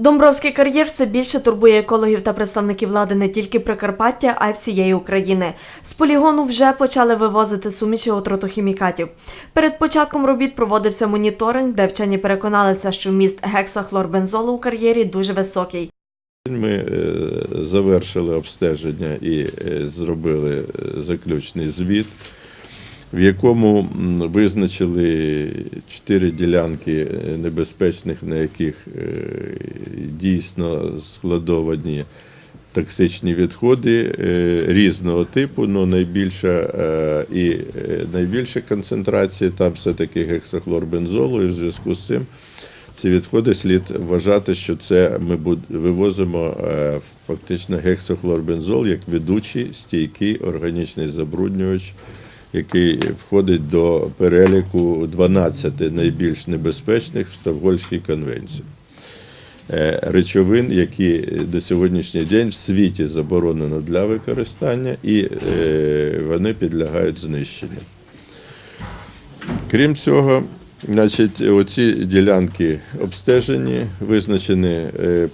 Домбровський кар'єр все більше турбує екологів та представників влади не тільки Прикарпаття, а й всієї України. З полігону вже почали вивозити суміші отрутохімікатів. Перед початком робіт проводився моніторинг, де вчені переконалися, що вміст гексахлорбензолу у кар'єрі дуже високий. Ми е, завершили обстеження і е, зробили е, заключний звіт, в якому визначили чотири ділянки е, небезпечних, на яких е, дійсно складовані токсичні відходи е, різного типу, але найбільша е, і найбільша концентрація там все-таки гексахлорбензолу, і в зв'язку з цим ці відходи слід вважати, що це ми вивозимо фактично гексохлорбензол як ведучий стійкий органічний забруднювач, який входить до переліку 12 найбільш небезпечних в Стокгольмській конвенції. Е, Речовин, які до сьогоднішній день в світі заборонено для використання, і е, вони підлягають знищенню. Крім цього, значить, оці ділянки обстежені, визначені е,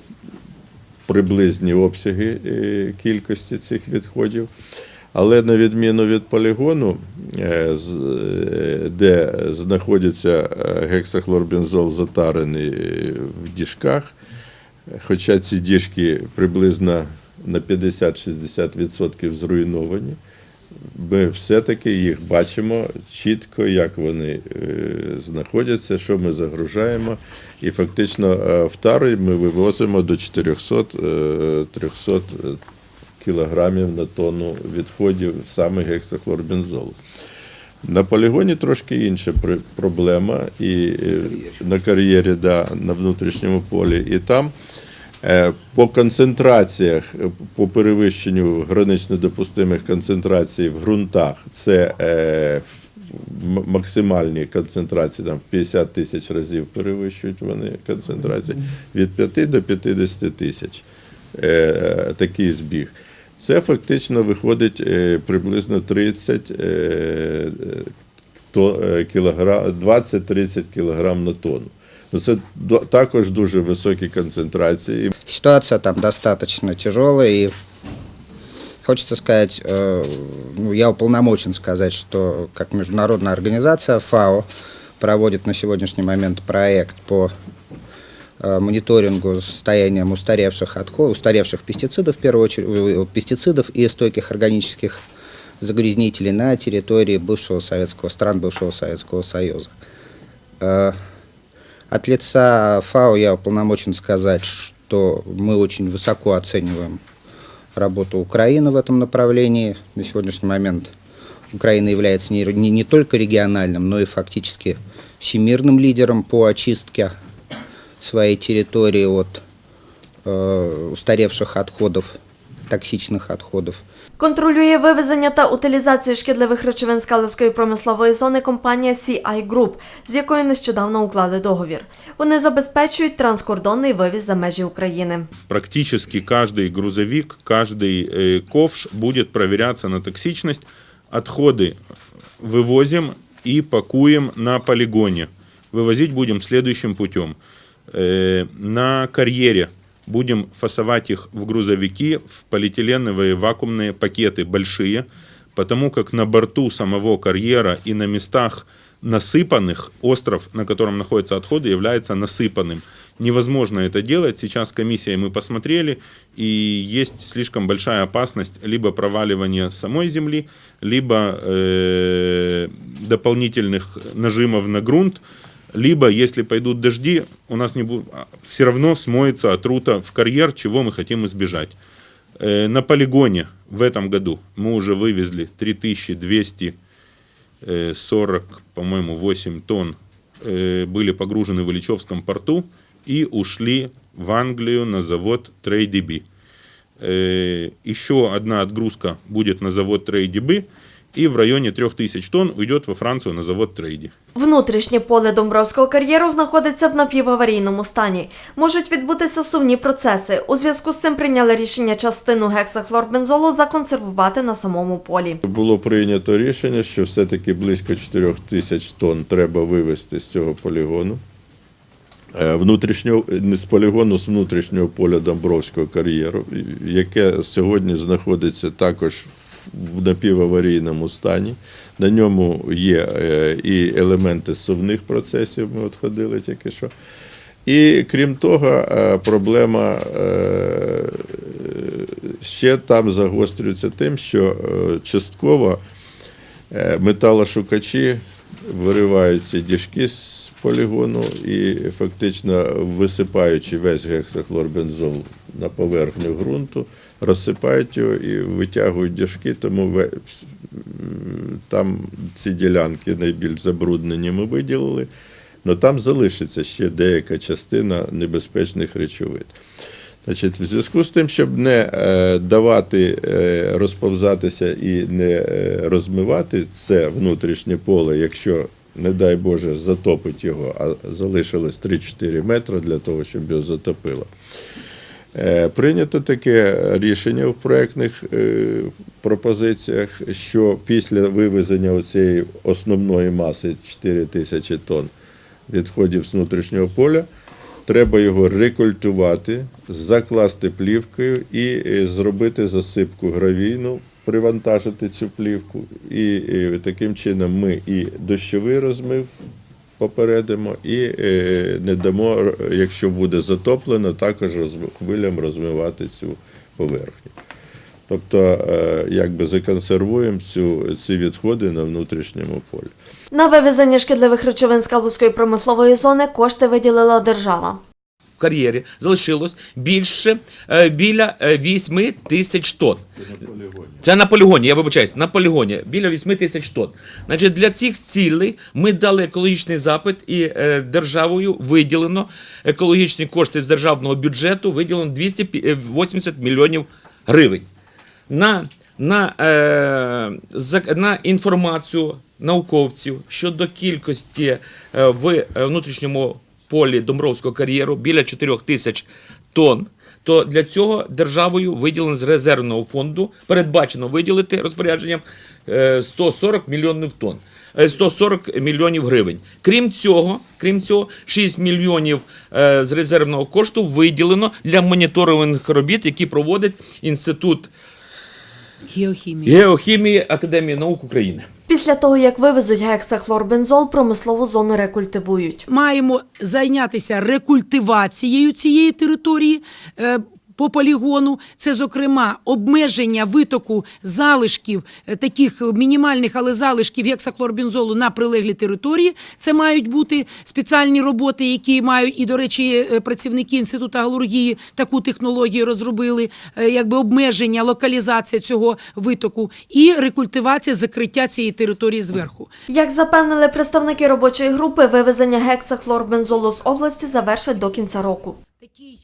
приблизні обсяги кількості цих відходів. Але на відміну від полігону, е, е, де знаходиться е, гексахлорбензол затарений в діжках, хоча ці діжки приблизно на 50-60% зруйновані, ми все-таки їх бачимо чітко, як вони знаходяться, що ми загружаємо. І фактично в тари ми вивозимо до 400 е, 300 кілограмів на тонну відходів саме гексахлорбензолу. На полігоні трошки інша проблема, і е, на кар'єрі, да, на внутрішньому полі. І там е, по концентраціях, е, по перевищенню гранично допустимих концентрацій в ґрунтах, це максимальні концентрації, там в 50 тисяч разів перевищують вони концентрації, від 5 до 50 тисяч такий збіг. Це фактично виходить е, приблизно 30 е, е, то- е, кілограм, 20-30 кілограм на тонну. Ну, це також дуже високі концентрації. Ситуация там достаточно тяжелая, и хочется сказать, э, ну, я уполномочен сказать, что как международная организация ФАО проводит на сегодняшний момент проект по мониторингу состоянием устаревших отходов, устаревших пестицидов, в первую очередь, э, пестицидов и стойких органических загрязнителей на территории бывшего Советского, стран бывшего Советского Союза. Э, От лица ФАО я уполномочен сказать, что мы очень высоко оцениваем работу Украины в этом направлении. На сегодняшний момент Украина является не, не, не только региональным, но и фактически всемирным лидером по очистке своей территории от э, устаревших отходов, токсичных отходов. Контролює вивезення та утилізацію шкідливих речовин з Калузької промислової зони компанія CI Group, з якою нещодавно уклали договір. Вони забезпечують транскордонний вивіз за межі України. практически каждый грузовик, каждый э, ковш будет проверяться на токсичность. Отходы вывозим и пакуем на полигоне. Вывозить будем следующим путем. Э, На карьере будем фасовать их в грузовики, в полиэтиленовые вакуумные пакеты большие, потому как на борту самого карьера и на местах насыпанных, остров, на котором находятся отходы, является насыпанным. Невозможно это делать. Сейчас комиссией мы посмотрели, и есть слишком большая опасность либо проваливания самой земли, либо э, дополнительных нажимов на грунт, либо, если пойдут дожди, у нас не будет, все равно смоется отрута в карьер, чего мы хотим избежать. Э, На полигоне в этом году мы уже вывезли 3240, по-моему, 8 тонн э, были погружены в Ильичевском порту и ушли в Англию на завод TradeDB. Э, Еще одна отгрузка будет на завод TradeDB и в районе 3000 тонн уйдет во Францию на завод Трейди. Внутрішнє поле Домбровського кар'єру знаходиться в напіваварійному стані. Можуть відбутися сумні процеси. У зв'язку з цим прийняли рішення частину гексахлорбензолу законсервувати на самому полі. Було прийнято рішення, що все-таки близько 4 тисяч тонн треба вивезти з цього полігону. е, внутрішнього не з полігону з внутрішнього поля Домбровського кар'єру, яке сьогодні знаходиться також в напіваварійному стані. На ньому є е, і елементи сувних процесів. Ми от ходили тільки що. І крім того, е, проблема е, ще там загострюється тим, що частково металошукачі виривають ці діжки з полігону і фактично висипаючи весь гексахлорбензол на поверхню ґрунту, розсипають його і витягують діжки, тому там ці ділянки найбільш забруднені ми виділили. але там залишиться ще деяка частина небезпечних речовин. Значить, в зв'язку з тим, щоб не е, давати е, розповзатися і не е, розмивати це внутрішнє поле, якщо, не дай Боже, затопить його, а залишилось 3-4 метри для того, щоб його затопило. Е, Прийнято таке рішення в проектних е, пропозиціях, що після вивезення цієї основної маси 4 тисячі тонн відходів з внутрішнього поля, треба його рекультувати, закласти плівкою і е, зробити засипку гравійну, привантажити цю плівку. І, таким чином ми і дощовий розмив попередимо, і е, не дамо, якщо буде затоплено, також хвилям розмивати цю поверхню. Тобто, е, якби законсервуємо цю, ці відходи на внутрішньому полі. На вивезення шкідливих речовин з Калузької промислової зони кошти виділила держава. В кар'єрі залишилось більше е, біля е, 8 тисяч тонн. Це на полігоні, я вибачаюсь, на полігоні біля 8 тисяч тонн. Значить, для цих цілей ми дали екологічний запит і е, державою виділено екологічні кошти з державного бюджету виділено 280 мільйонів гривень. На, на, е, на інформацію науковців щодо кількості е, в е, внутрішньому полі Домбровського кар'єру біля 4 тисяч тонн, то для цього державою виділено з резервного фонду, передбачено виділити розпорядженням е, 140 мільйонів тонн. е, 140 мільйонів гривень. Крім цього, крім цього, 6 мільйонів е, з резервного кошту виділено для моніторингових робіт, які проводить інститут Геохімія. геохімії Академії наук України. Після того, як вивезуть гексахлорбензол, промислову зону рекультивують. Маємо зайнятися рекультивацією цієї території. По полігону це, зокрема, обмеження витоку залишків, е, таких мінімальних, але залишків гексахлорбензолу на прилеглі території. Це мають бути спеціальні роботи, які мають, і, до речі, е, працівники інституту галургії таку технологію розробили, е, якби обмеження, локалізація цього витоку і рекультивація, закриття цієї території зверху. Як запевнили представники робочої групи, вивезення гексахлорбензолу з області завершать до кінця року.